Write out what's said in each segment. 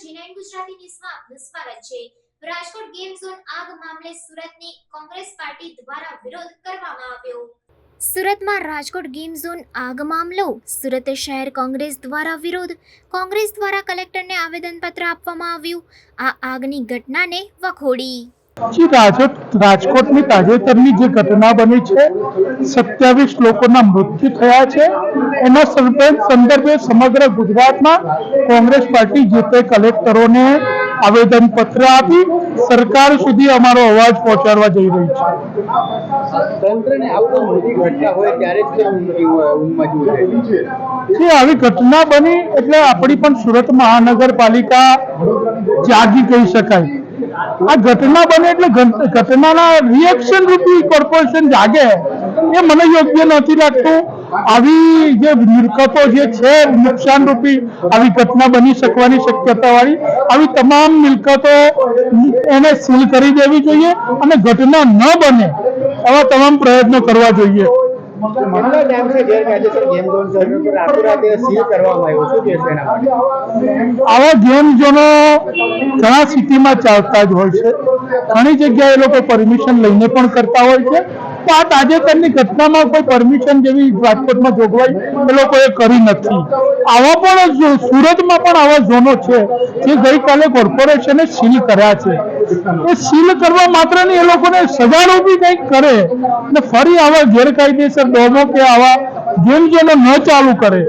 જીનાઇન ગુજરાતી ન્યૂઝમાં આપનું છે. રાજકોટ ગેમ ઝોન આગ મામલે સુરતની કોંગ્રેસ પાર્ટી દ્વારા વિરોધ કરવામાં આવ્યો. સુરતમાં રાજકોટ ગેમ ઝોન આગ મામલો, સુરત શહેર કોંગ્રેસ દ્વારા વિરોધ, કોંગ્રેસ દ્વારા કલેક્ટરને આવેદનપત્ર આપવામાં આવ્યું. આ આગની ઘટનાને વખોડી. જી રાજકોટની તાજેતરની જે ઘટના બની છે સત્યાવીસ લોકોના મૃત્યુ થયા છે. એના સંદર્ભે સમગ્ર ગુજરાતમાં કોંગ્રેસ પાર્ટી જે તે કલેક્ટરોને આવેદન પત્ર આપી સરકાર સુધી અમારો અવાજ પહોંચાડવા જઈ રહી છે. જે આવી ઘટના બની એટલે આપણી પણ સુરત મહાનગરપાલિકા જાગી કહી શકાય. આ ઘટના બને એટલે ઘટનાના રિએક્શન રૂપી કોર્પોરેશન જાગે. એ મને યોગ્ય નથી લાગતું. આવી જે મિલકતો જે છે, નુકસાન રૂપી, આવી ઘટના બની શકવાની શક્યતા વાળી આવી તમામ મિલકતો એને સીલ કરી દેવી જોઈએ અને ઘટના ન બને એવા તમામ પ્રયત્નો કરવા જોઈએ. કેટલો ટાઈમ છે? ગેરકાયદેસર ગેમ ઝોન સર્વે પર સીલ કરવામાં આવ્યો શું કહેશો એના માટે. આવા ગેમ ઝોનો ઘણા સિટીમાં ચાલતા જ હોય છે. ઘણી જગ્યાએ એ લોકો પરમિશન લઈને પણ કરતા હોય છે. તો આ તાજેતરની ઘટનામાં કોઈ પરમિશન જેવી રાજકોટમાં જોગવાઈ એ લોકોએ કરી નથી. આવા પણ સુરતમાં પણ આવા ઝોનો છે જે ગઈકાલે કોર્પોરેશને સીલ કર્યા છે. એ સીલ કરવા માત્ર એ લોકોને સજારૂપી કંઈક કરે અને ફરી આવા ગેરકાયદેસર ડોમો કે આવા જેમ ઝોનો ન ચાલુ કરે.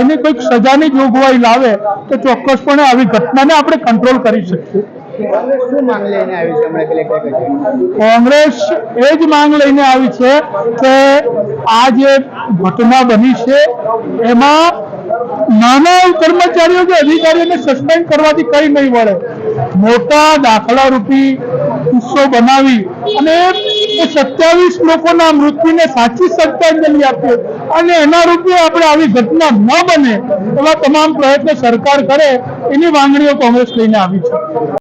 એની કોઈક સજાની જોગવાઈ લાવે તો ચોક્કસપણે આવી ઘટનાને આપણે કંટ્રોલ કરી શકીએ. કોંગ્રેસ શું માંગ લઈને આવી છે હમણાં કલેક્ટર કચેરી કોંગ્રેસ એ જ માંગ લઈને આવી છે કે આ જે ઘટના બની છે એમાં નાના કર્મચારીઓ કે અધિકારીઓને સસ્પેન્ડ કરવાથી કઈ નહીં વળે. મોટા દાખલા રૂપી કિસ્સો બનાવી અને સત્યાવીસ લોકોના મૃત્યુને સાચી શ્રદ્ધાંજલિ આપીએ અને એના રૂપે આપણે આવી ઘટના ન બને એવા તમામ પ્રયત્નો સરકાર કરે એની માંગણીઓ કોંગ્રેસ લઈને આવી છે.